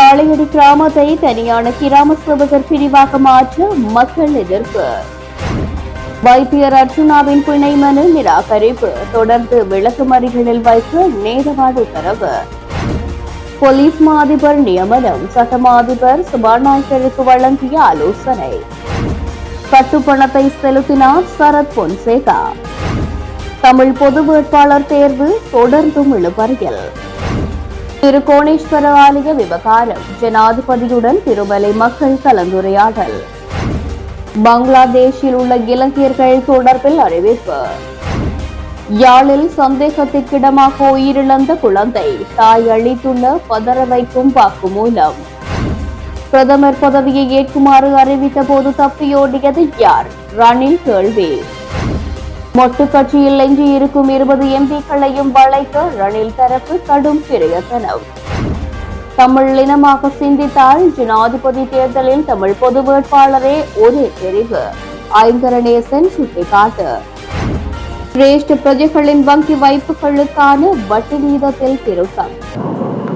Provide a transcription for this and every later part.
காளையடி கிராமத்தை தனியான கிராம சேவகர் பிரிவாக மாற்ற மக்கள் எதிர்ப்பு. வைத்தியர் அர்ச்சுனாவின் பிணை மனு நிராகரிப்பு. தொடர்ந்து விளக்குமறிகளில் வைக்க நேரவாடு உத்தரவு போலீஸ் மா அதிபர் நியமனம். சட்டமா அதிபர் சுபாநாயகருக்கு வழங்கிய ஆலோசனை. கட்டுப்பணத்தை செலுத்தினார் சரத் பொன்சேகா. தமிழ் பொது வேட்பாளர் தேர்வு தொடர்ந்தும் இழுபறியல். திருக்கோணேஸ்வர ஆலய விவகாரம். ஜனாதிபதியுடன் திருமலை மக்கள் கலந்துரையாடல். பங்களாதேஷில் உள்ள இலங்கையர்கள் தொடர்பில் அறிவிப்பு. யாழில் சந்தேகத்திற்கிடமாக உயிரிழந்த குழந்தை தாய் அளித்துள்ள பதற வைக்கும் வாக்குமூலம் பிரதமர் பதவியை ஏற்குமாறு அறிவித்த போது தப்பியோடியது யார்? ரணில் கேள்வி. மொட்டு கட்சியில் எஞ்சியிருக்கும் இருபது எம்பிக்களையும் வளைக்க ரணில் தரப்பு கடும் பிரயத்தனம் தமிழ் இனமாக சிந்தித்தால் ஜனாதிபதி தேர்தலில் தமிழ் பொது வேட்பாளரே ஒரே தெரிவு. ஐங்கரணேசன் சுட்டிக்காட்டு. சிரேஷ்ட பிரஜைகளின் வங்கி வைப்புகளுக்கான வட்டி வீதத்தில் திருத்தம்.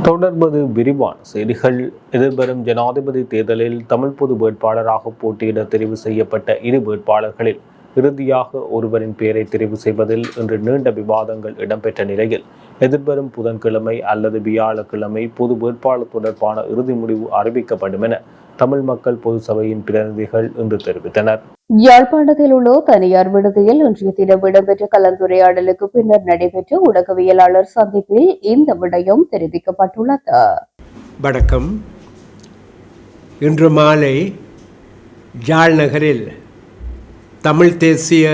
தொடர்பது விரிவான செய்திகள். எதிர்வரும் ஜனாதிபதி தேர்தலில் தமிழ் பொது வேட்பாளராக போட்டியிட தெரிவு செய்யப்பட்ட இரு வேட்பாளர்களில் இறுதியாக ஒருவரின் பெயரை தெரிவு செய்வதில் இன்று நீண்ட விவாதங்கள் இடம்பெற்ற நிலையில் எதிர்வரும் புதன்கிழமை அல்லது வியாழக்கிழமை பொது வேட்பாளர் தொடர்பான இறுதி முடிவு அறிவிக்கப்படும் என தமிழ் மக்கள் பொது சபையின் பிரதிநிதிகள் இன்று தெரிவித்தனர். யாழ்ப்பாணத்தில் உள்ள தனியார் விடுதியில் இன்றைய தினம் இடம்பெற்ற கலந்துரையாடலுக்கு பின்னர் நடைபெற்ற ஊடகவியலாளர் சந்திப்பில் இந்த விடயம் தெரிவிக்கப்பட்டுள்ளது. வணக்கம். இன்று மாலை ஜாழ் நகரில் தமிழ் தேசிய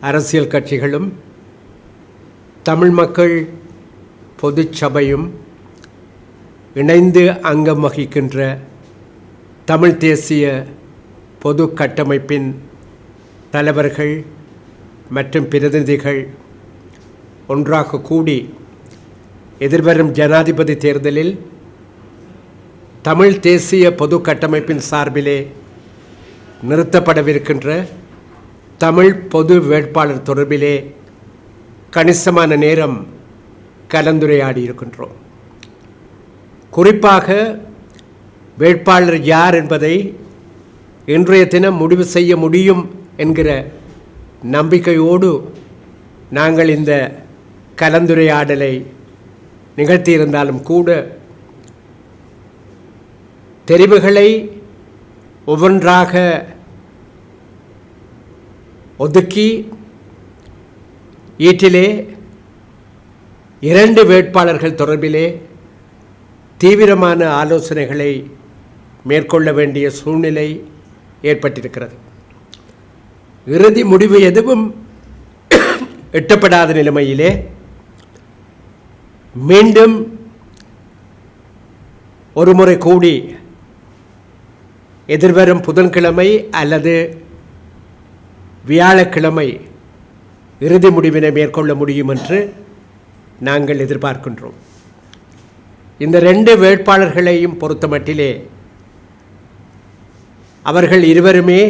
அரசியல் கட்சிகளும் தமிழ் மக்கள் பொதுச்சபையும் இணைந்து அங்கம் வகிக்கின்ற தமிழ் தேசிய பொது கட்டமைப்பின் தலைவர்கள் மற்றும் பிரதிநிதிகள் ஒன்றாக கூடி எதிர்வரும் ஜனாதிபதி தேர்தலில் தமிழ் தேசிய பொது கட்டமைப்பின் சார்பிலே நிறுத்தப்படவிருக்கின்ற தமிழ் பொது வேட்பாளர் தொடர்பிலே கணிசமான நேரம் கலந்துரையாடி இருக்கின்றோம். குறிப்பாக வேட்பாளர் யார் என்பதை இன்றைய தினம் முடிவு செய்ய முடியும் என்கிற நம்பிக்கையோடு நாங்கள் இந்த கலந்துரையாடலை நிகழ்த்தியிருந்தாலும் கூட தெரிவுகளை ஒவ்வொன்றாக ஒதுக்கி ஈட்டிலே இரண்டு வேட்பாளர்கள் தொடர்பிலே தீவிரமான ஆலோசனைகளை மேற்கொள்ள வேண்டிய சூழ்நிலை ஏற்பட்டிருக்கிறது. இறுதி முடிவு எதுவும் எட்டப்படாத நிலைமையிலே மீண்டும் ஒருமுறை கூடி எதிர்வரும் புதன்கிழமை அல்லது வியாழக்கிழமை இறுதி முடிவினை மேற்கொள்ள முடியும் என்று நாங்கள் எதிர்பார்க்கின்றோம். இந்த ரெண்டு வேட்பாளர்களையும் பொறுத்தமட்டிலே அவர்கள் இருவருமே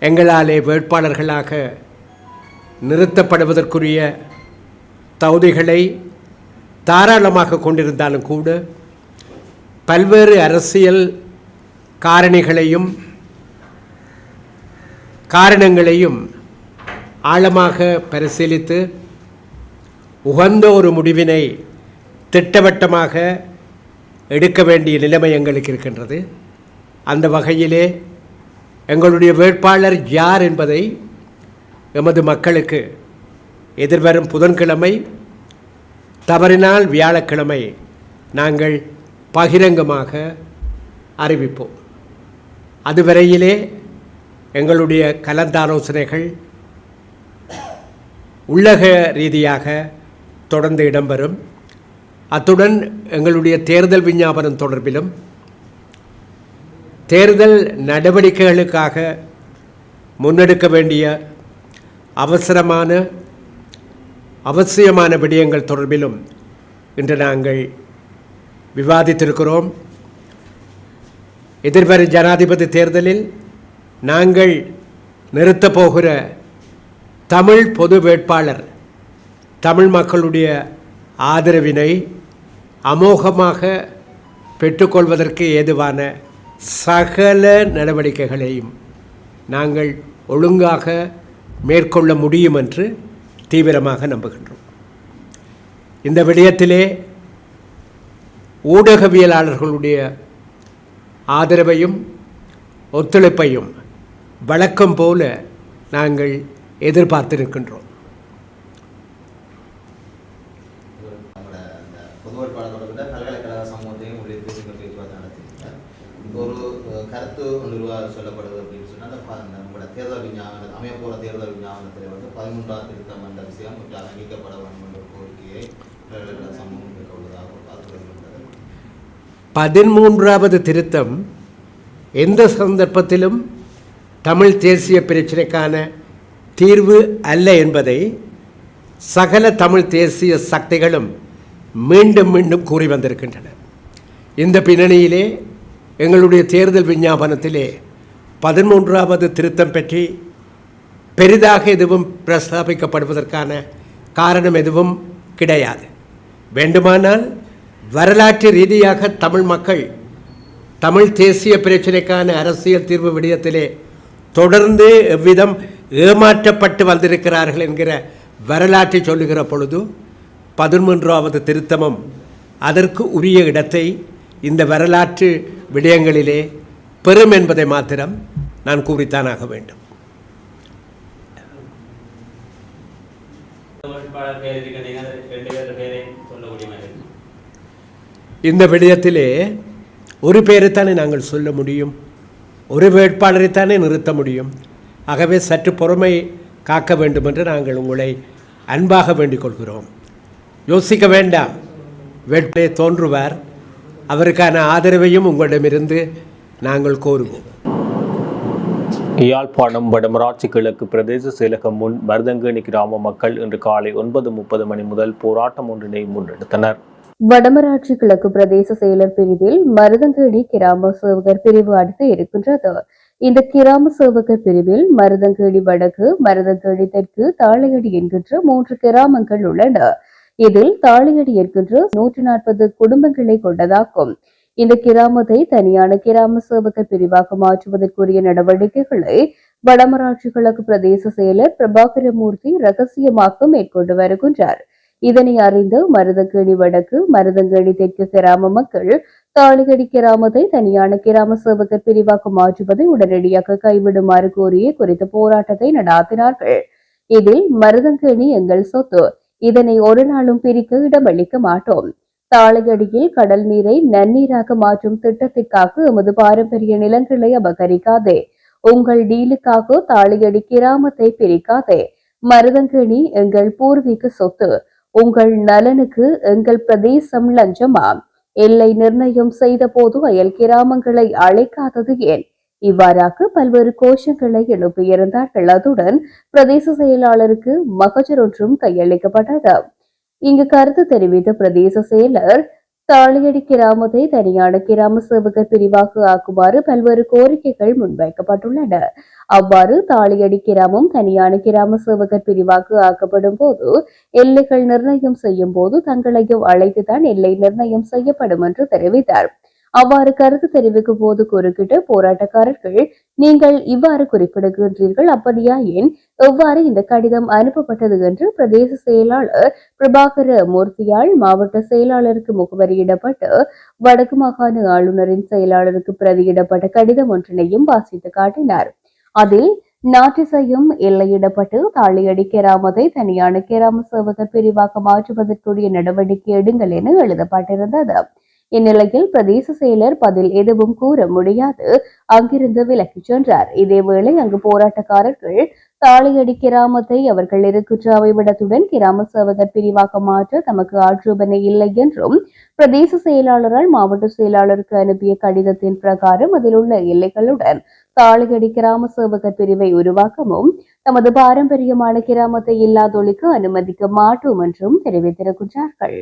எங்களாலே வேட்பாளர்களாக நிறுத்தப்படுவதற்குரிய தகுதிகளை தாராளமாக கொண்டிருந்தாலும் கூட பல்வேறு அரசியல் காரணிகளையும் காரணங்களையும் ஆழமாக பரிசீலித்து உகந்த ஒரு முடிவினை திட்டவட்டமாக எடுக்க வேண்டிய நிலைமை எங்களுக்கு இருக்கின்றது. அந்த வகையிலே எங்களுடைய வேட்பாளர் யார் என்பதை எமது மக்களுக்கு எதிர்வரும் புதன்கிழமை தவறினால் வியாழக்கிழமை நாங்கள் பகிரங்கமாக அறிவிப்போம். அதுவரையிலே எங்களுடைய கலந்தாலோசனைகள் உள்ளக ரீதியாக தொடர்ந்து இடம்பெறும். அத்துடன் எங்களுடைய தேர்தல் விஞ்ஞாபனம் தொடர்பிலும் தேர்தல் நடவடிக்கைகளுக்காக முன்னெடுக்க வேண்டிய அவசரமான அவசியமான விடயங்கள் தொடர்பிலும் இன்று நாங்கள் விவாதித்திருக்கிறோம். எதிர்வரும் ஜனாதிபதி தேர்தலில் நாங்கள் நிறுத்தப் போகிற தமிழ் பொது வேட்பாளர் தமிழ் மக்களுடைய ஆதரவினை அமோகமாக பெற்றுக்கொள்வதற்கு ஏதுவான சகல நடவடிக்கைகளையும் நாங்கள் ஒழுங்காக மேற்கொள்ள முடியும் என்று தீவிரமாக நம்புகின்றோம். இந்த விடயத்திலே ஊடகவியலாளர்களுடைய ஆதரவையும் ஒத்துழைப்பையும் வழக்கம் போல நாங்கள் எதிர்பார்த்திருக்கின்றோம். கருத்து உருவா- சொல்லப்படுது அப்படின்னு சொன்னால் நம்மளோட தேர்தல் விஞ்ஞாபனம் அமைய போகிற தேர்தல் விஞ்ஞாபனத்தில் வந்து பதிமூன்றாம் திருத்தம் என்ற விஷயம் வேண்டும் என்ற கோரிக்கையை பல்கலைக்கழக சமூகம் உள்ளதாக பார்த்து வருகின்றது பதிமூன்றாவது திருத்தம் எந்த சந்தர்ப்பத்திலும் தமிழ் தேசிய பிரச்சினைக்கான தீர்வு அல்ல என்பதை சகல தமிழ் தேசிய சக்திகளும் மீண்டும் மீண்டும் கூறி வந்திருக்கின்றன. இந்த பின்னணியிலே எங்களுடைய தேர்தல் விஞ்ஞாபனத்திலே பதிமூன்றாவது திருத்தம் பற்றி பெரிதாக எதுவும் பிரஸ்தாபிக்கப்படுவதற்கான காரணம் எதுவும் கிடையாது. வேண்டுமானால் வரலாற்று ரீதியாக தமிழ் மக்கள் தமிழ் தேசிய பிரச்சினைக்கான அரசியல் தீர்வு விடயத்திலே தொடர்ந்து எவ்விதம் ஏமாற்றப்பட்டு வந்திருக்கிறார்கள் என்கிற வரலாற்றை சொல்லுகிற பொழுது பதிமூன்றாவது திருத்தமம் அதற்கு உரிய இடத்தை இந்த வரலாற்று விடயங்களிலே பெறும் என்பதை மாத்திரம் நான் கூறித்தானாக வேண்டும். இந்த விடயத்திலே ஒரு பேரைத்தானே நாங்கள் சொல்ல முடியும்? ஒரு வேட்பாளரைத்தானே நிறுத்த முடியும்? ஆகவே சற்று பொறுமை காக்க வேண்டும் என்று நாங்கள் உங்களை அன்பாக வேண்டிக் கொள்கிறோம். யோசிக்க வேண்டாம். வேட்பே தோன்றுவார். அவருக்கான ஆதரவையும் உங்களிடமிருந்து நாங்கள் கோருவோம். யாழ்ப்பாணம் வடமராட்சி கிழக்கு பிரதேச செயலகம் முன் மருதங்கேணி கிராம மக்கள் இன்று காலை ஒன்பது முப்பது மணி முதல் போராட்டம் ஒன்றினை முன்னெடுத்தனர். வடமராட்சி கிழக்கு பிரதேச செயலர் பிரிவில் மருதங்கேணி கிராம சேவகர் பிரிவு அடுத்து இருக்கின்றது. இந்த கிராம சேவகர் பிரிவில் மருதங்கேணி வடக்கு மருதங்கேணி தெற்கு தாளையடி என்கின்ற மூன்று கிராமங்கள் உள்ளன. இதில் தாளையடி என்கின்ற நூற்றி நாற்பது குடும்பங்களை கொண்டதாகும். இந்த கிராமத்தை தனியான கிராம சேவகர் பிரிவாக மாற்றுவதற்குரிய நடவடிக்கைகளை வடமராட்சி கிழக்கு பிரதேச செயலர் பிரபாகரமூர்த்தி ரகசியமாக மேற்கொண்டு வருகின்றார். இதனை அறிந்து மருதங்கேணி வடக்கு மருதங்கேணி தெற்கு கிராம மக்கள் தாளிகடி கிராமத்தை தனியான கிராம சேவகர் பிரிவாக மாற்றுவதை உடனடியாக கைவிடுமாறு கோரிய குறித்த போராட்டத்தை நடாத்தினார்கள். இதில் மருதங்கேணி எங்கள் சொத்து. இதனை ஒரு நாளும் பிரிக்க இடமளிக்க மாட்டோம். தாளையடியில் கடல் நீரை நன்னீராக மாற்றும் திட்டத்திற்காக எமது பாரம்பரிய நிலங்களை அபகரிக்காதே. உங்கள் டீலுக்காக தாளையடி கிராமத்தை பிரிக்காதே. மருதங்கேணி எங்கள் பூர்வீக சொத்து. உங்கள் நலனுக்கு எங்கள் பிரதேசம் லஞ்சமா? எல்லை நிர்ணயம் செய்த போது அயல் கிராமங்களை அழைக்காதது ஏன்? இவ்வாறாக பல்வேறு கோஷங்களை எழுப்பியிருந்தார்கள். அதுடன் பிரதேச செயலாளருக்கு மகஜர் ஒன்றும் கையளிக்கப்பட்டது. இங்கு கருத்து தெரிவித்த பிரதேச செயலர் தாளியடி கிராமத்தை தனியான கிராம சேவகர் பிரிவாக ஆக்குமாறு பல்வேறு கோரிக்கைகள் முன்வைக்கப்பட்டுள்ளன. அவ்வாறு தாளியடி கிராமம் தனியான கிராம சேவகர் பிரிவாக ஆக்கப்படும் போது எல்லைகள் நிர்ணயம் செய்யும் போது தங்களையும் அழைத்துதான் எல்லை நிர்ணயம் செய்யப்படும் என்று தெரிவித்தார். அவ்வாறு கருத்து தெரிவிக்கும் போது குறுக்கிட்டு போராட்டக்காரர்கள் நீங்கள் இவ்வாறு குறிப்பிடுகின்றீர்கள் அப்படியா ஏன்? எவ்வாறு இந்த கடிதம் அனுப்பப்பட்டது? என்று பிரதேச செயலாளர் பிரபாகர மூர்த்தியால் மாவட்ட செயலாளருக்கு முகவரியிடப்பட்டு வடக்கு மாகாண ஆளுநரின் செயலாளருக்கு பிரதியிடப்பட்ட கடிதம் ஒன்றினையும் வாசித்து காட்டினார். அதில் நாட்டிசையும் எல்லையிடப்பட்டு தாளியடி கிராமத்தை தனியான கெராம சேவகர் பிரிவாக மாற்றுவதற்குரிய நடவடிக்கை எடுங்கள் என எழுதப்பட்டிருந்தது. இந்நிலையில் பிரதேச செயலர் பதில் எதுவும் கூற முடியாது. அங்கிருந்து விலகிச் சென்றார். இதேவேளை அங்கு போராட்டக்காரர்கள் தாளியடி கிராமத்தை அவர்கள் இருக்கின்ற அமைவிடத்துடன் கிராம சேவகர் பிரிவாக மாற்ற தமக்கு ஆட்சேபனை இல்லை என்றும் பிரதேச செயலாளரால் மாவட்ட செயலாளருக்கு அனுப்பிய கடிதத்தின் பிரகாரம் அதில் உள்ள எல்லைகளுடன் தாளியடி கிராம சேவகர் பிரிவை உருவாக்கவும் தமது பாரம்பரியமான கிராமத்தை இல்லாதொழிக்க அனுமதிக்க மாட்டோம் என்றும் தெரிவித்திருக்கின்றார்கள்.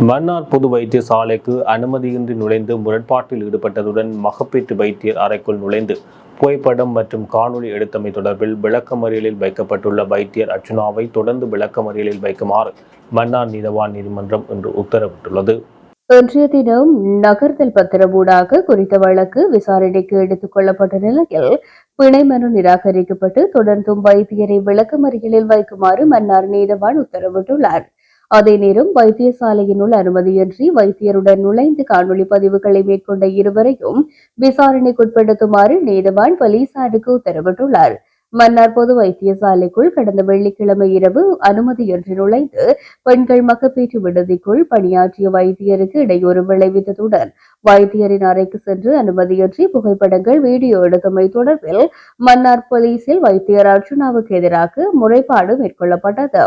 மன்னார் பொது வைத்தியசாலைக்கு அனுமதியின்றி நுழைந்து முரண்பாட்டில் ஈடுபட்டதுடன் மகப்பீட்டு வைத்தியர் அறைக்குள் நுழைந்து புகைப்படம் மற்றும் காணொளி எடுத்தமை தொடர்பில் விளக்கமறியலில் வைக்கப்பட்டுள்ள வைத்தியர் அர்ச்சுனாவை தொடர்ந்து விளக்கமறியலில் வைக்குமாறு மன்னார் நீதவான் நீதிமன்றம் இன்று உத்தரவிட்டுள்ளது. இன்றைய தினம் நகர்த்தல் பத்திரமூடாக குறித்த வழக்கு விசாரணைக்கு எடுத்துக் கொள்ளப்பட்ட நிலையில் பிணை மனு நிராகரிக்கப்பட்டு தொடர்ந்தும் வைத்தியரை விளக்கமறியலில் வைக்குமாறு மன்னார் நீதவான் உத்தரவிட்டுள்ளார். அதே நேரம் வைத்தியசாலையினுள் அனுமதியின்றி வைத்தியருடன் நுழைந்து காணொலி பதிவுகளை மேற்கொண்ட இருவரையும் விசாரணைக்குட்படுத்துமாறு நீதவான் போலீசாருக்கு உத்தரவிட்டுள்ளார். மன்னார் பொது வைத்தியசாலைக்குள் கடந்த வெள்ளிக்கிழமை இரவு அனுமதியின்றி நுழைந்து பெண்கள் மக்கப்பேற்று விடுதிக்குள் பணியாற்றிய வைத்தியருக்கு இடையூறு விளைவித்ததுடன் வைத்தியரின் அறைக்கு சென்று அனுமதியின்றி புகைப்படங்கள் வீடியோ எடுத்தமை தொடர்பில் மன்னார் போலீசில் வைத்தியர் அர்ச்சுனாவுக்கு எதிராக முறைப்பாடு மேற்கொள்ளப்பட்டது.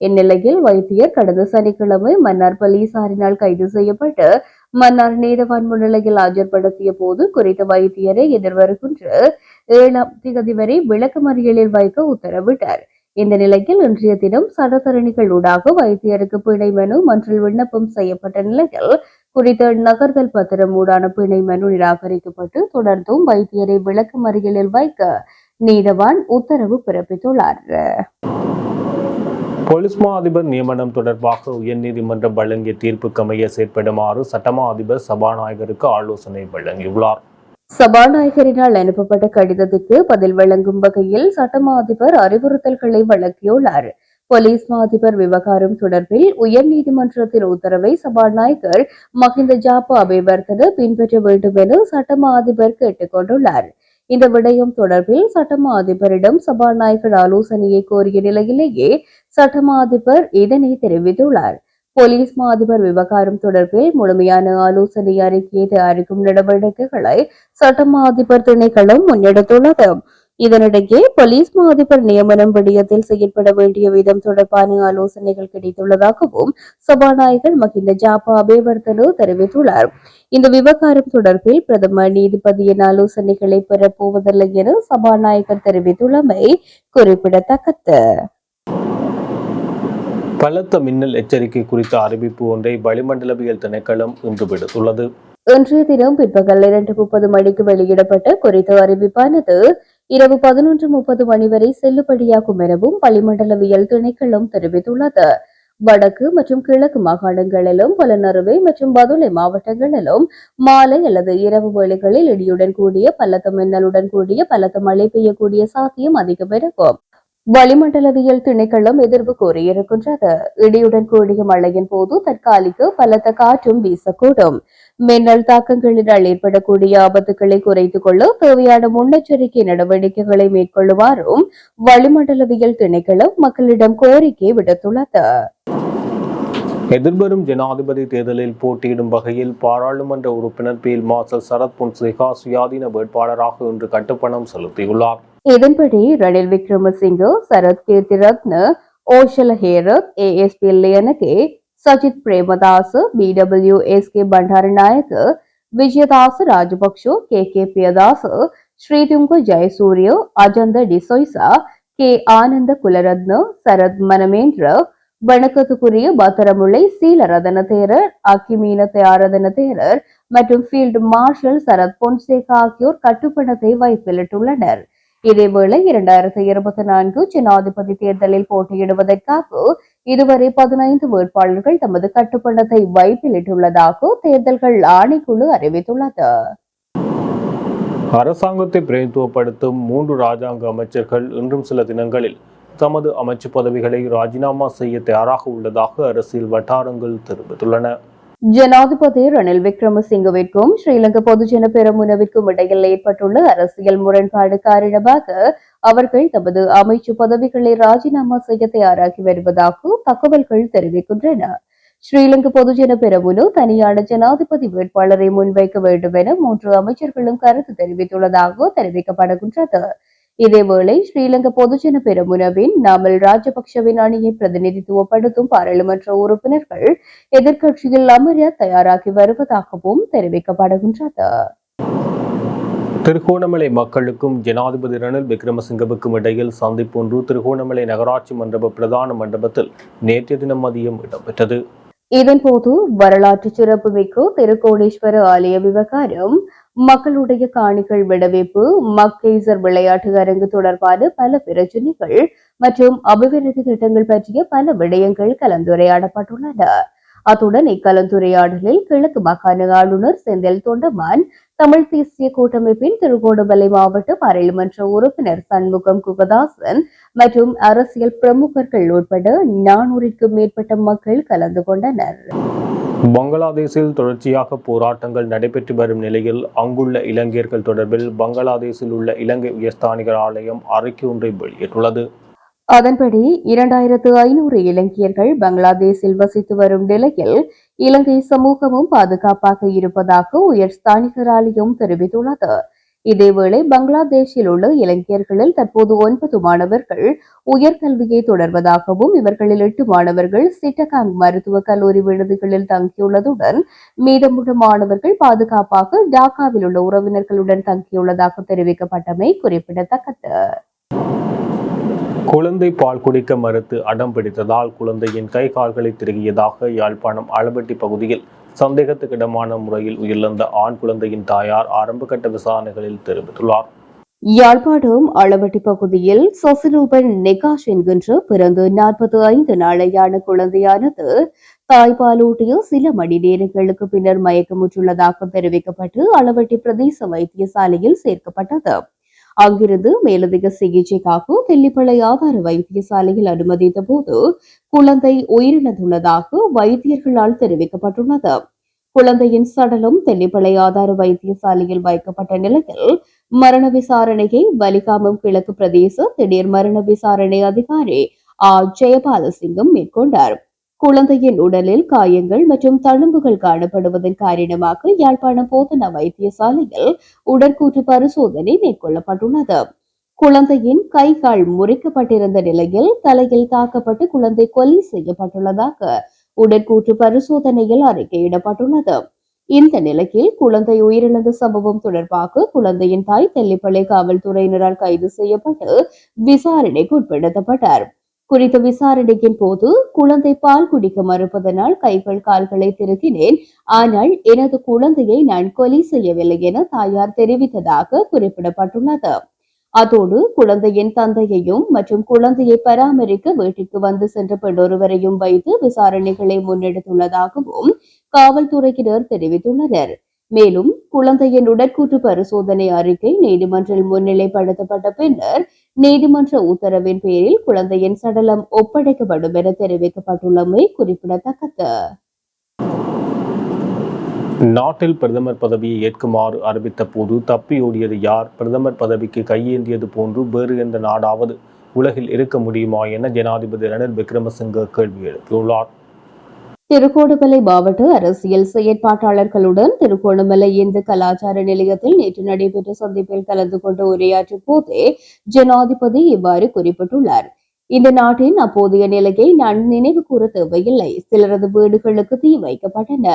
இந்நிலையில் வைத்தியர் கடந்த சனிக்கிழமை மன்னார் போலீசாரினால் கைது செய்யப்பட்டு மன்னார் நீதவான் முன்னிலையில் ஆஜர்படுத்திய போது குறித்த வைத்தியரை எதிர்வருகின்ற ஏழாம் திகதி வரை விளக்கமறியலில் வைக்க உத்தரவிட்டார். இந்த நிலையில் இன்றைய தினம் சட்டத்தரணிகள் ஊடாக வைத்தியருக்கு பிணை மனு மன்றில் விண்ணப்பம் செய்யப்பட்ட நிலையில் குறித்த நகர்தல் பத்திரம் ஊடான பிணை மனு நிராகரிக்கப்பட்டு தொடர்ந்தும் வைத்தியரை விளக்கமறியலில் வைக்க நீதவான் உத்தரவு பிறப்பித்துள்ளார். போலீஸ் மா அதிபர் நியமனம் தொடர்பாக உயர்நீதிமன்றம் வழங்கிய தீர்ப்புக்கு அமைய செயற்படுமாறு சட்டமா அதிபர் சபாநாயகருக்கு ஆலோசனை வழங்கியுள்ளார். சபாநாயகரினால் அனுப்பப்பட்ட கடிதத்துக்கு பதில் வழங்கும் வகையில் சட்டமா அதிபர் அறிவுறுத்தல்களை வழங்கியுள்ளார். போலீஸ் மா அதிபர் விவகாரம் தொடர்பில் உயர்நீதிமன்றத்தின் உத்தரவை சபாநாயகர் மஹிந்த ஜாப்பா அபிவர்த்தன பின்பற்ற வேண்டும் என சட்டமா அதிபர் கேட்டுக்கொண்டுள்ளார். கொண்டுள்ளார் இந்த விடயம் தொடர்பில் சட்டமா அதிபரிடம் சபாநாயகர் ஆலோசனையை கோரிய நிலையிலேயே சட்டமா அதிபர் இதனை தெரிவித்துள்ளார். போலீஸ் மா அதிபர் விவகாரம் தொடர்பில் முழுமையான ஆலோசனை அறிக்கையை தயாரிக்கும் நடவடிக்கைகளை சட்டமா அதிபர் திணைக்களம் முன்னெடுத்துள்ளது. இதனிடையே போலீஸ் மா அதிபர் நியமனம் விடயத்தில் செயல்பட வேண்டிய விதம் தொடர்பான ஆலோசனைகள் கிடைத்துள்ளதாகவும் சபாநாயகர் மஹிந்த ஜாப்பா அபேவர்தனு தெரிவித்துள்ளார். இந்த விவகாரம் தொடர்பில் பிரதம நீதிபதியின் ஆலோசனைகளை பெறப்போவதில்லை என சபாநாயகர் தெரிவித்துள்ளமை குறிப்பிடத்தக்கது. பலத்த மின்னல் எச்சரிக்கை குறித்த அறிவிப்பு ஒன்றை வளிமண்டலவியல் திணைக்களம் இன்று விடுத்துள்ளது. இன்றைய தினம் பிற்பகல் இரண்டு முப்பது மணிக்கு வெளியிடப்பட்ட குறித்த அறிவிப்பானது இரவு பதினொன்று முப்பது மணி வரை செல்லுபடியாகும் எனவும் வளிமண்டலவியல் திணைக்களம் தெரிவித்துள்ளது. வடக்கு மற்றும் கிழக்கு மாகாணங்களிலும் புலனறுவை மற்றும் பதுளை மாவட்டங்களிலும் மாலை அல்லது இரவு வேளைகளில் இடியுடன் கூடிய பலத்த மின்னலுடன் கூடிய பலத்த மழை பெய்யக்கூடிய சாத்தியம் அதிகம் இருக்கும் வளிமண்டலவியல் திணைக்களம் எதிர்வு கூறியிருக்கின்றது. இடியுடன் கூடிய மழையின் போது தற்காலிக பலத்த காற்றும் வீசக்கூடும். மின்னல் தாக்கங்களினால் ஏற்படக்கூடிய ஆபத்துக்களை குறைத்துக் கொள்ள தேவையான முன்னெச்சரிக்கை நடவடிக்கைகளை மேற்கொள்ளுமாறும் வளிமண்டலவியல் திணைக்களம் மக்களிடம் கோரிக்கை விடுத்துள்ளது. எதிர்வரும் ஜனாதிபதி தேர்தலில் போட்டியிடும் வகையில் பாராளுமன்ற உறுப்பினர் பீல் மார்ஷல் சரத் பொன்சேகா சுயாதீன வேட்பாளராக இன்று கட்டுப்பணம் செலுத்தியுள்ளார். இதன்படி Ranil Wickremesinghe Sarath Keerthi Ratne Oshala Herath ASP Liyanage Sajith Premadasa P W S K Bandaranayake Wijeyadasa Rajapaksa K K Piyadasa Sirithunga Jayasuriya Ajantha De Zoysa K Ananda Kularatne Sarath Manamendra வணக்கத்துக்குரிய பத்திரமுல்லை சீலரதன தேரர் அக்கிமீன தயாரதன தேரர் மற்றும் field marshal Sarath Fonseka ஆகியோர் கட்டுப்பணத்தை வைப்பிலிட்டுள்ளனர் இதேவேளை இரண்டாயிரத்தி இருபத்தி நான்கு ஜனாதிபதி தேர்தலில் போட்டியிடுவதற்காக இதுவரை பதினைந்து வேட்பாளர்கள் தமது கட்டுப்பணத்தை வைப்பிலிட்டுள்ளதாக தேர்தல்கள் ஆணைக்குழு அறிவித்துள்ளது. அரசாங்கத்தை பிரதித்துவப்படுத்தும் மூன்று ராஜாங்க அமைச்சர்கள் இன்றும் சில தினங்களில் தமது அமைச்சு பதவிகளை ராஜினாமா செய்ய தயாராக உள்ளதாக அரசியல் வட்டாரங்கள் தெரிவித்துள்ளன. ஜனாதிபதி ரணில் விக்ரமசிங்கவிற்கும் ஸ்ரீலங்கா பொதுஜன பெரமுனவிற்கும் இடையில் ஏற்பட்டுள்ள அரசியல் முரண்பாடு காரணமாக அவர்கள் தமது அமைச்சு பதவிகளை ராஜினாமா செய்ய தயாராகி வருவதாக தகவல்கள் தெரிவிக்கின்றன. ஸ்ரீலங்கா பொதுஜன பெரமுனு தனியான ஜனாதிபதி வேட்பாளரை முன்வைக்க வேண்டும் என மூன்று அமைச்சர்களும் கருத்து தெரிவித்துள்ளதாக தெரிவிக்கப்படுகின்றது. இதேவேளை ஸ்ரீலங்கா பொதுஜன பெரமுனவின் நாமல் ராஜபக்ஷவின் அணியை பிரதிநிதித்துவப்படுத்தும் பாராளுமன்ற உறுப்பினர்கள் எதிர்க்கட்சியில் அமர தயாராகி வருவதாகவும் தெரிவிக்கப்படுகின்றது. திருகோணமலை மக்களுக்கும் ஜனாதிபதி ரணில் விக்ரமசிங்கவுக்கும் இடையில் சந்திப்பு ஒன்று திருகோணமலை நகராட்சி மண்டப பிரதான மண்டபத்தில் நேற்றைய தினம் மதியம் இடம்பெற்றது. இதன்போது வரலாற்று சிறப்புமிக்க திருக்கோணேஸ்வர ஆலய விவகாரம் மக்களுடைய காணிகள் விடுவிப்பு மக்கேசர் விளையாட்டு அரங்கு தொடர்பான பல பிரச்சனைகள் மற்றும் அபிவிருத்தி திட்டங்கள் பற்றிய பல விடயங்கள் கலந்துரையாடப்பட்டுள்ளன. அத்துடன் இக்கலந்துரையாடலில் கிழக்கு மாகாண ஆளுநர் செந்தில் தொண்டமான் தமிழ் தேசிய கூட்டமைப்பின் திருகோணமலை மாவட்ட பாராளுமன்ற உறுப்பினர் சண்முகம் குகதாசன் மற்றும் அரசியல் பிரமுகர்கள் உட்பட நானூறுக்கும் மேற்பட்ட மக்கள் கலந்து கொண்டனர். பங்களாதேஷில் தொடர்ச்சியாக போராட்டங்கள் நடைபெற்று வரும் நிலையில் அங்குள்ள இலங்கையர்கள் தொடர்பில் பங்களாதேஷில் உள்ள இலங்கை உயர்ஸ்தானிகர் ஆலயம் அறிக்கை ஒன்றை வெளியிட்டுள்ளது. அதன்படி இரண்டாயிரத்து ஐநூறு இலங்கையர்கள் பங்களாதேஷில் வசித்து வரும் நிலையில் இலங்கை சமூகமும் பாதுகாப்பாக இருப்பதாக உயர் ஸ்தானிகர் ஆலயம் தெரிவித்துள்ளது. இதேவேளை பங்களாதேஷில் உள்ள இளைஞர்களில் தற்போது ஒன்பது மாணவர்கள் உயர்கல்வியை தொடர்வதாகவும் இவர்களில் எட்டு மாணவர்கள் சிட்டகாங் மருத்துவக் கல்லூரி விடுதிகளில் தங்கியுள்ளதுடன் மீதமுள்ள மாணவர்கள் பாதுகாப்பாக டாக்காவில் உள்ள உறவினர்களுடன் தங்கியுள்ளதாக தெரிவிக்கப்பட்டமை குறிப்பிடத்தக்கது. குழந்தை பால் குடிக்க மறுத்து அடம் பிடித்ததால் குழந்தையின் கை கால்களை திருகியதாக யாழ்ப்பாணம் அளவட்டி பகுதியில் சந்தேகத்துக்கிடமான முறையில் உயிரிழந்த ஆண் குழந்தையின் தாயார் ஆரம்பகட்ட விசாரணைகளில் தெரிவித்துள்ளார். யாழ்ப்பாணம் அளவட்டி பகுதியில் சசிரூபன் நெகாஷ் என்கின்ற பிறந்து நாற்பத்தி ஐந்து நாளையான குழந்தையானது தாய்ப்பாலூட்டிய சில மணி நேரங்களுக்கு பின்னர் மயக்கமுற்றுள்ளதாக தெரிவிக்கப்பட்டு அளவட்டி பிரதேச வைத்தியசாலையில் சேர்க்கப்பட்டது. அங்கிருந்து மேலதிக சிகிச்சைக்காக தெல்லிப்பளை ஆதார வைத்தியசாலையில் அனுமதித்த போது குழந்தை உயிரிழந்துள்ளதாக வைத்தியர்களால் தெரிவிக்கப்பட்டுள்ளது. குழந்தையின் சடலம் தெல்லிப்பளை ஆதார வைத்தியசாலையில் வைக்கப்பட்ட நிலையில் மரண விசாரணையை வலிகாமம் கிழக்கு பிரதேச திடீர் மரண விசாரணை அதிகாரி ஆ ஜெயபாலசிங்கம் மேற்கொண்டார். குழந்தையின் உடலில் காயங்கள் மற்றும் தழும்புகள் காணப்படுவதன் காரணமாக யாழ்ப்பாணம் போதனா வைத்தியசாலையில் உடற்கூற்று பரிசோதனை மேற்கொள்ளப்பட்டுள்ளது. குழந்தையின் கை கால் முறிக்கப்பட்டிருந்த நிலையில் தலையில் தாக்கப்பட்டு குழந்தை கொலை செய்யப்பட்டுள்ளதாக உடற்கூற்று பரிசோதனையில் அறிக்கையிடப்பட்டுள்ளது. இந்த நிலையில் குழந்தை உயிரிழந்த சம்பவம் தொடர்பாக குழந்தையின் தாய் தெல்லிப்பள்ளி காவல்துறையினரால் கைது செய்யப்பட்டு விசாரணைக்கு உட்படுத்தப்பட்டார். குறித்த விசாரணையின் போது குழந்தை பால் குடிக்க மறுப்பதனால் கைகள் கால்களை திருக்கினேன் ஆனால் எனது குழந்தையை நான் கொலை செய்யவில்லை என தாயார் தெரிவித்ததாக குறிப்பிடப்பட்டுள்ளது. அதோடு குழந்தையின் தந்தையையும் மற்றும் குழந்தையை பராமரிக்க வீட்டிற்கு வந்து சென்ற பெண்ணொருவரையும் வைத்து விசாரணைகளை முன்னெடுத்துள்ளதாகவும் காவல்துறையினர் தெரிவித்துள்ளனர். மேலும் குழந்தையின் உடற்கூற்று பரிசோதனை அறிக்கை நீதிமன்றில் முன்னிலைப்படுத்தப்பட்ட பின்னர் நீதிமன்ற உத்தரவின் பேரில் குழந்தையின் சடலம் ஒப்படைக்கப்படும் என தெரிவிக்கப்பட்டுள்ளமை குறிப்பிடத்தக்கது. நாட்டில் பிரதமர் பதவியை ஏற்குமாறு அறிவித்த போது தப்பியோடியது யார்? பிரதமர் பதவிக்கு கையேந்தியது போன்று வேறு எந்த நாடாவது உலகில் இருக்க முடியுமா என ஜனாதிபதி ரணில் விக்ரமசிங்க கேள்வி எழுப்பியுள்ளார். திருகோணமலை மாவட்ட அரசியல் செயற்பாட்டாளர்களுடன் திருகோணமலை இந்து கலாச்சார நிலையத்தில் நேற்று நடைபெற்ற சந்திப்பில் கலந்து கொண்டு உரையாற்றும் போதே ஜனாதிபதி இவ்வாறு குறிப்பிட்டுள்ளார். இந்த நாட்டின் அப்போதைய நிலையை நான் நினைவு கூற தேவையில்லை. சிலரது வீடுகளுக்கு தீ வைக்கப்பட்டன.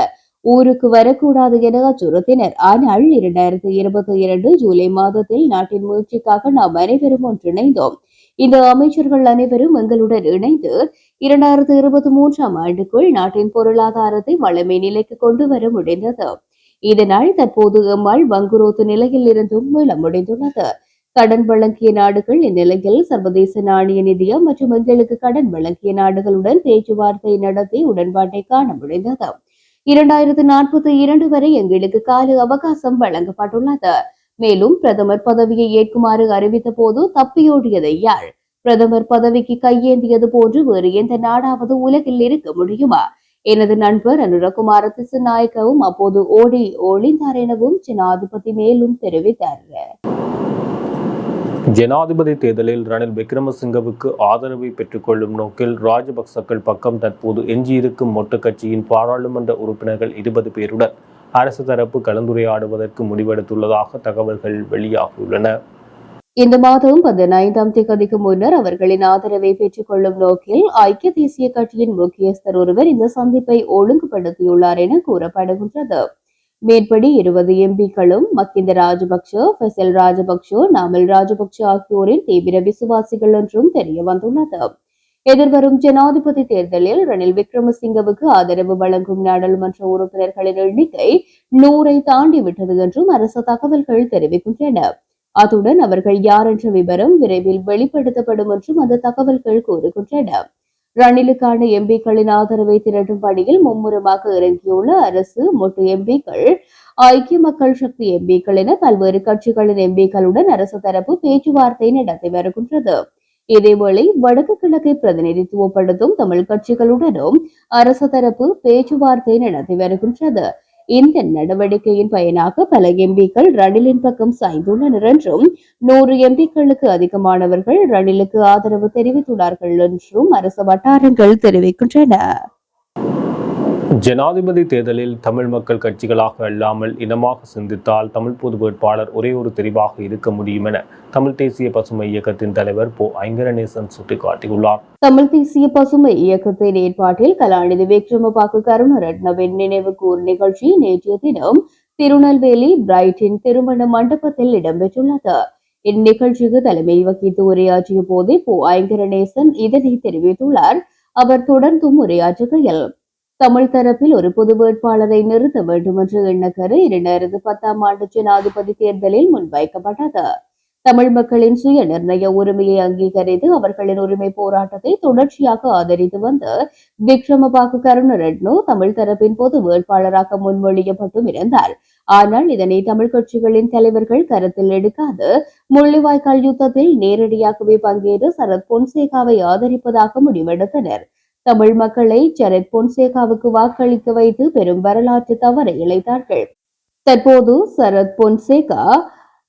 ஊருக்கு வரக்கூடாது என அச்சுறுத்தினர். ஆனால் இரண்டாயிரத்தி இருபத்தி இரண்டு ஜூலை மாதத்தில் நாட்டின் முயற்சிக்காக நாம் அனைவரும் ஒன்றிணைந்தோம். இந்த அமைச்சர்கள் அனைவரும் எங்களுடன் இணைந்து இரண்டாயிரத்து இருபத்தி மூன்றாம் ஆண்டுக்குள் நாட்டின் பொருளாதாரத்தை வளமை நிலைக்கு கொண்டு வர முடிந்தது. இதனால் தற்போது எம்மால் வங்குரோத்து நிலையில் இருந்தும் மீள முடிந்துள்ளது. கடன் வழங்கிய நாடுகள் இந்நிலையில் சர்வதேச நாணய நிதியம் மற்றும் எங்களுக்கு கடன் வழங்கிய நாடுகளுடன் பேச்சுவார்த்தை நடத்தி உடன்பாட்டை காண முடிந்தது. இரண்டாயிரத்து நாற்பத்தி இரண்டு வரை எங்களுக்கு கால அவகாசம் வழங்கப்பட்டுள்ளது. மேலும் பிரதமர் பதவியை ஏற்குமாறு அறிவித்த போது தப்பியோடியதை யாழ் பிரதமர் பதவிக்கு கையேந்தியது போன்று வேறு எந்த நாடாவது உலகில் இருக்க முடியுமா? எனது நண்பர் அனுரகுமார திசுநாயக்கவும் அப்போது ஓடி ஒளிந்தார் எனவும் ஜனாதிபதி மேலும் தெரிவித்தார். ஜனாதிபதி தேர்தலில் ரணில் விக்ரமசிங்கவுக்கு ஆதரவை பெற்றுக்கொள்ளும் நோக்கில் ராஜபக்சக்கள் பக்கம் தற்போது எஞ்சியிருக்கும் மொட்டு கட்சியின் பாராளுமன்ற உறுப்பினர்கள் இருபது பேருடன் அரசு தரப்பு கலந்துரையாடுவதற்கு முடிவெடுத்துள்ளதாக தகவல்கள் வெளியாகியுள்ளன. இந்த மாதம் பதினைந்தாம் தேதிக்கு முன்னர் அவர்களின் ஆதரவை பெற்றுக் கொள்ளும் நோக்கில் ஐக்கிய தேசிய கட்சியின் முக்கியஸ்தர் ஒருவர் இந்த சந்திப்பை ஒழுங்குபடுத்தியுள்ளார் என கூறப்படுகின்றது. மேற்படி இருபது எம்பிக்களும் மக்கிந்த ராஜபக்ஷ ஃபெசல் ராஜபக்ஷ நாமல் ராஜபக்ஷ ஆகியோரின் தீவிர விசுவாசிகள் என்றும் தெரிய வந்துள்ளது. எதிர்வரும் ஜனாதிபதி தேர்தலில் ரணில் விக்ரமசிங்கவுக்கு ஆதரவு வழங்கும் நாடாளுமன்ற உறுப்பினர்களின் எண்ணிக்கை நூறை தாண்டி விட்டது என்றும் அரசு தகவல்கள் தெரிவிக்கின்றன. அத்துடன் அவர்கள் யார் என்ற விவரம் விரைவில் வெளிப்படுத்தப்படும் என்றும் அந்த தகவல்கள் கூறுகின்றன. ரணிலுக்கான எம்பிக்களின் ஆதரவை திரட்டும் பணியில் மும்முரமாக இறங்கியுள்ள அரசு மொட்டு எம்பிக்கள் ஐக்கிய மக்கள் சக்தி எம்பிக்கள் என பல்வேறு கட்சிகளின் எம்பிக்களுடன் அரசு தரப்பு பேச்சுவார்த்தை நடத்தி வருகின்றது. இதேவேளை வடக்கு கிழக்கை பிரதிநிதித்துவப்படுத்தும் தமிழ் கட்சிகளுடனும் அரசு தரப்பு பேச்சுவார்த்தை நடத்தி வருகின்றது. இந்த நடவடிக்கையின் பயனாக பல எம்பிக்கள் ரணிலின் பக்கம் சாய்ந்துள்ளனர் என்றும் நூறு எம்பிக்களுக்கு அதிகமானவர்கள் ரணிலுக்கு ஆதரவு தெரிவித்துள்ளார்கள் என்றும் அரசு வட்டாரங்கள் தெரிவிக்கின்றன. ஜனாதிபதி தேர்தலில் தமிழ் மக்கள் கட்சிகளாக அல்லாமல் இனமாக சிந்தித்தால் தமிழ் பொது வேட்பாளர் ஒரே ஒரு தெரிவாக இருக்க முடியும் என தமிழ் தேசிய பசுமை இயக்கத்தின் தலைவர் போ. ஐங்கரநேசன் சுட்டிக்காட்டியுள்ளார். தமிழ் தேசிய பசுமை இயக்கத்தின் ஏற்பாட்டில் கலாநிதி விக்ரமபாக்கு கருணரட்னவின் நினைவு கூர் நிகழ்ச்சி நேற்றைய தினம் திருநெல்வேலி பிரைட்டின் திருமண மண்டபத்தில் இடம்பெற்றுள்ளது. இந்நிகழ்ச்சிக்கு தலைமை வகித்து உரையாற்றிய போதே போ. ஐங்கரநேசன் இதனை தெரிவித்துள்ளார். அவர் தொடர்ந்தும் உரையாற்றுகையில் தமிழ் தரப்பில் ஒரு பொது வேட்பாளரை நிறுத்த வேண்டும் என்ற எண்ணக்கரு இரண்டாயிரத்து பத்தாம் ஆண்டு ஜனாதிபதி தேர்தலில் முன்வைக்கப்பட்டது. தமிழ் மக்களின் சுய நிர்ணய உரிமையை அங்கீகரித்து அவர்களின் உரிமை போராட்டத்தை தொடர்ச்சியாக ஆதரித்து வந்த விக்ரமபாகு கருணரட்னு தமிழ் தரப்பின் பொது வேட்பாளராக முன்மொழியப்பட்டும் இருந்தார். ஆனால் இதனை தமிழ் கட்சிகளின் தலைவர்கள் கருத்தில் எடுக்காது. முள்ளிவாய்க்கால் யுத்தத்தில் நேரடியாகவே பங்கேற்று சரத் பொன்சேகாவை ஆதரிப்பதாக முடிவெடுத்தனர். தமிழ் மக்களை சரத் பொன்சேகாவுக்கு வாக்களிக்க வைத்து பெரும் வரலாற்று தவறை இழைத்தார்கள். தற்போது சரத் பொன்சேகா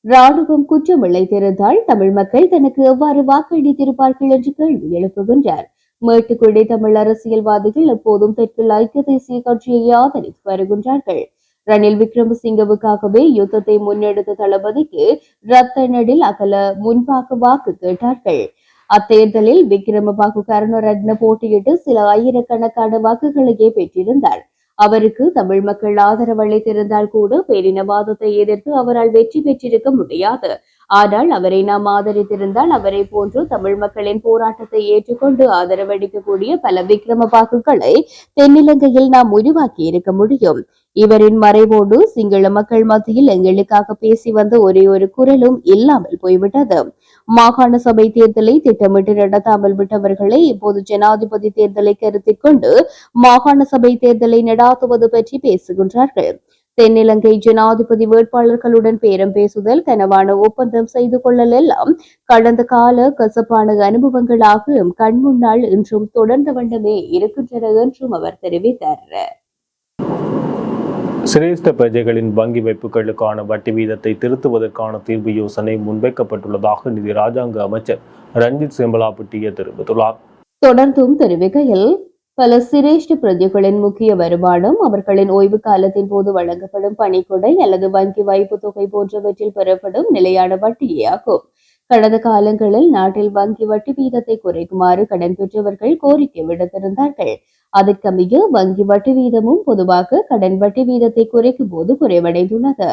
ராணுவம் குற்றம் இழைத்திருந்தால் தமிழ் மக்கள் தனக்கு எவ்வாறு வாக்களித்திருப்பார்கள் என்று கேள்வி எழுப்புகின்றார். மேட்டுக்குடி தமிழ் அரசியல்வாதிகள் எப்போதும் தெற்கில் ஐக்கிய தேசிய கட்சியை ஆதரித்து வருகின்றார்கள். ரணில் விக்ரமசிங்கவுக்காகவே யுத்தத்தை முன்னெடுத்த தளபதிக்கு ரத்த நடில் அகல முன்பாக வாக்கு கேட்டார்கள். அத்தேர்தலில் விக்ரமபாகு கருணரட்ன போட்டியிட்டு சில ஆயிரக்கணக்கான வாக்குகளையே பெற்றிருந்தார். அவருக்கு தமிழ் மக்கள் ஆதரவு அளித்திருந்தால் கூட பேரினவாதத்தை எதிர்த்து அவரால் வெற்றி பெற்றிருக்க முடியாது. ஆனால் அவரை நாம் ஆதரித்திருந்தால் அவரை போன்று தமிழ் மக்களின் போராட்டத்தை ஏற்றுக்கொண்டு ஆதரவளிக்கக்கூடிய பல விக்ரம பாக்குகளை தென்னிலங்கையில் நாம் உருவாக்கி இருக்க முடியும். இவரின் மறைவோடு சிங்கள மக்கள் மத்தியில் எங்களுக்காக பேசி வந்த ஒரே ஒரு குரலும் இல்லாமல் போய்விட்டது. மாகாண சபை தேர்தலை திட்டமிட்டு நடத்தாமல் விட்டவர்களை இப்போது ஜனாதிபதி தேர்தலை கருத்தில் கொண்டு மாகாண சபை தேர்தலை நடாத்துவது பற்றி பேசுகின்றார்கள். தென்னிலங்கை ஜனாதிபதி வேட்பாளர்களுடன் பேரம் பேசுதல் கனவான ஒப்பந்தம் செய்து கொள்ளல் எல்லாம் கடந்த கால கசப்பான அனுபவங்களாக கண்முன்னால் இன்றும் தொடர்ந்த வண்ணமே இருக்கின்றன என்றும் அவர் தெரிவித்தார். சிரேஷ்ட பிரஜைகளின் வங்கி வைப்புகளுக்கான வட்டி வீதத்தை திருத்துவதற்கான தீர்வு யோசனை முன்வைக்கப்பட்டுள்ளதாக நிதி ராஜாங்க அமைச்சர் ரஞ்சித் செம்பலாபட்டிய தெரிவித்துள்ளார். தொடர்ந்தும் தெரிவிக்கையில் பல சிரேஷ்ட பிரஜைகளின் முக்கிய வருமானம் அவர்களின் ஓய்வு காலத்தின் போது வழங்கப்படும் பணிக்கொடை அல்லது வங்கி வைப்பு தொகை போன்றவற்றில் பெறப்படும் நிலையான வட்டியே ஆகும். கடந்த காலங்களில் நாட்டில் வங்கி வட்டி வீதத்தை குறைக்குமாறு கடன் பெற்றவர்கள் கோரிக்கை விடுத்திருந்தார்கள். அதற்கமைய வங்கி வட்டி வீதமும் பொதுவாக கடன் வட்டி வீதத்தை குறைக்கும் போது குறைவடைந்துள்ளது.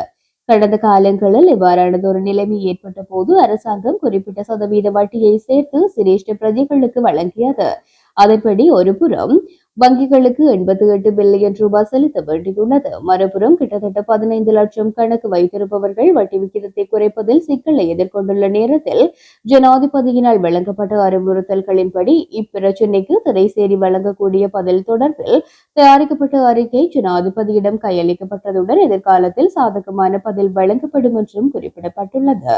கடந்த காலங்களில் இவ்வாறானதொரு நிலைமை ஏற்பட்ட போது அரசாங்கம் குறிப்பிட்ட சதவீத வட்டியை சேர்த்து சிரேஷ்ட பிரஜைகளுக்கு வழங்கியது. அதன்படி ஒருபுறம் வங்கிகளுக்கு எண்பத்தி எட்டு பில்லியன் ரூபாய் செலுத்த வேண்டியுள்ளது. மறுபுறம் கிட்டத்தட்ட பதினைந்து லட்சம் கணக்கு வைத்திருப்பவர்கள் வட்டி விகிதத்தை குறைப்பதில் சிக்கலை எதிர்கொண்டுள்ள நேரத்தில் ஜனாதிபதியினால் வழங்கப்பட்ட அறிவுறுத்தல்களின்படி இப்பிரச்சினைக்கு திரைசேரி வழங்கக்கூடிய பதில் தொடர்பில் தயாரிக்கப்பட்ட அறிக்கை ஜனாதிபதியிடம் கையளிக்கப்பட்டதுடன் எதிர்காலத்தில் சாதகமான பதில் வழங்கப்படும் என்றும் குறிப்பிடப்பட்டுள்ளது.